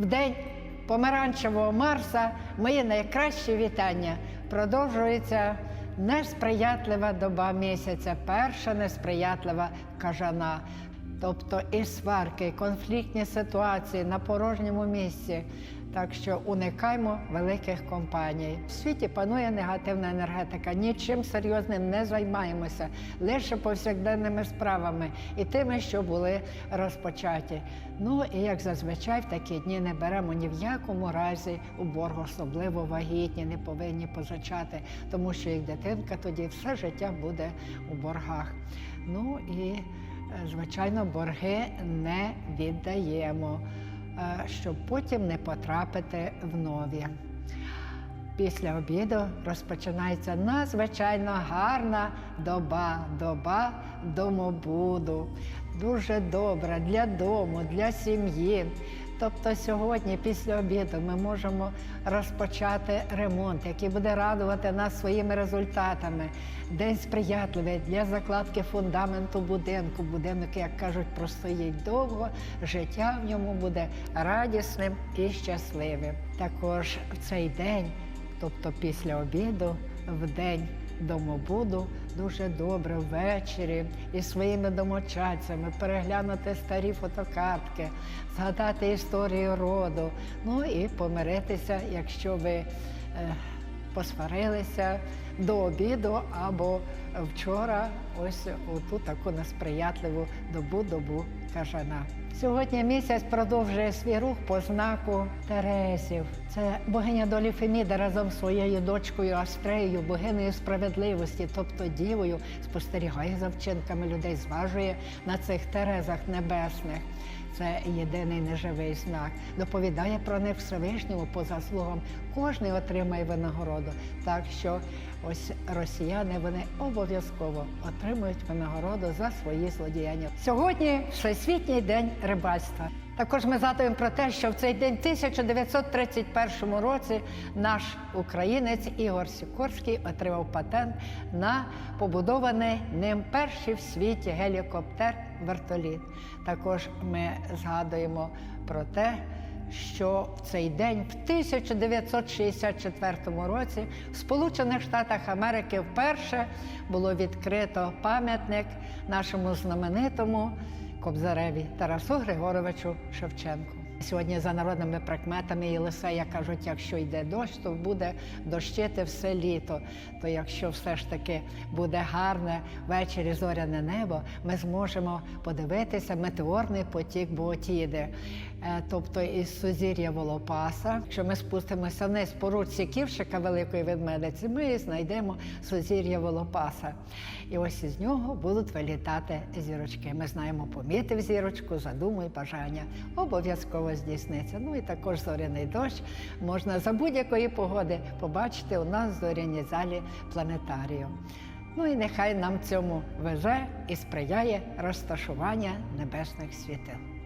В день помаранчевого Марса мої найкращі вітання. Продовжується несприятлива доба місяця, перша несприятлива кажана. Тобто і сварки, і конфліктні ситуації на порожньому місці. Так що уникаймо великих компаній. В світі панує негативна енергетика. Нічим серйозним не займаємося, лише повсякденними справами і тими, що були розпочаті. Ну і як зазвичай в такі дні не беремо ні в якому разі у борг, особливо вагітні, не повинні позичати, тому що їх дитинка тоді все життя буде у боргах. Ну і звичайно, борги не віддаємо, е, щоб потім не потрапити в нові. Після обіду розпочинається надзвичайно гарна доба, доба домобуду. Дуже добра для дому, для сім'ї. Тобто сьогодні, після обіду, ми можемо розпочати ремонт, який буде радувати нас своїми результатами. День сприятливий для закладки фундаменту будинку. Будинок, як кажуть, простоїть довго, життя в ньому буде радісним і щасливим. Також в цей день Тобто після обіду, в день домобуду, дуже добре ввечері. Із своїми домочадцями переглянути старі фотокартки, згадати історію роду, ну і помиритися, якщо ви е, посварилися до обіду або вчора, ось у ту таку несприятливу добу, добу кажана. Сьогодні місяць продовжує свій рух по знаку Терезів. Це богиня долі Феміда разом з своєю дочкою Астреєю, богинею справедливості, тобто дівою, спостерігає за вчинками людей, зважує на цих Терезах небесних. Це єдиний неживий знак. Доповідає про них Всевишньому по заслугам. Кожний отримає винагороду. Так що ось росіяни вони обов'язково отримують винагороду за свої злодіяння. Сьогодні Всесвітній день рибальства. Також ми згадуємо про те, що в цей день, в 1931 році, наш українець Ігор Сікорський отримав патент на побудований ним перший в світі гелікоптер-вертоліт. Також ми згадуємо про те, що в цей день, в 1964 році, в Сполучених Штатах Америки вперше було відкрито пам'ятник нашому знаменитому Кобзареві Тарасу Григоровичу Шевченку. Сьогодні за народними прикметами Єлисея кажуть, якщо йде дощ, то буде дощити все літо. То якщо все ж таки буде гарне ввечері зоряне небо, ми зможемо подивитися метеорний потік Боотіди. Е, Тобто із сузір'я Волопаса. Якщо ми спустимося вниз по ручці Ківшика Великої ведмедиці, ми знайдемо сузір'я Волопаса. І ось із нього будуть вилітати зірочки. Ми знаємо, помітив зірочку, задумуй бажання. Обов'язково здійсниться. Ну і також зоряний дощ можна за будь-якої погоди побачити у нас в зоряній залі планетаріум. Ну і нехай нам цьому везе і сприяє розташування небесних світил.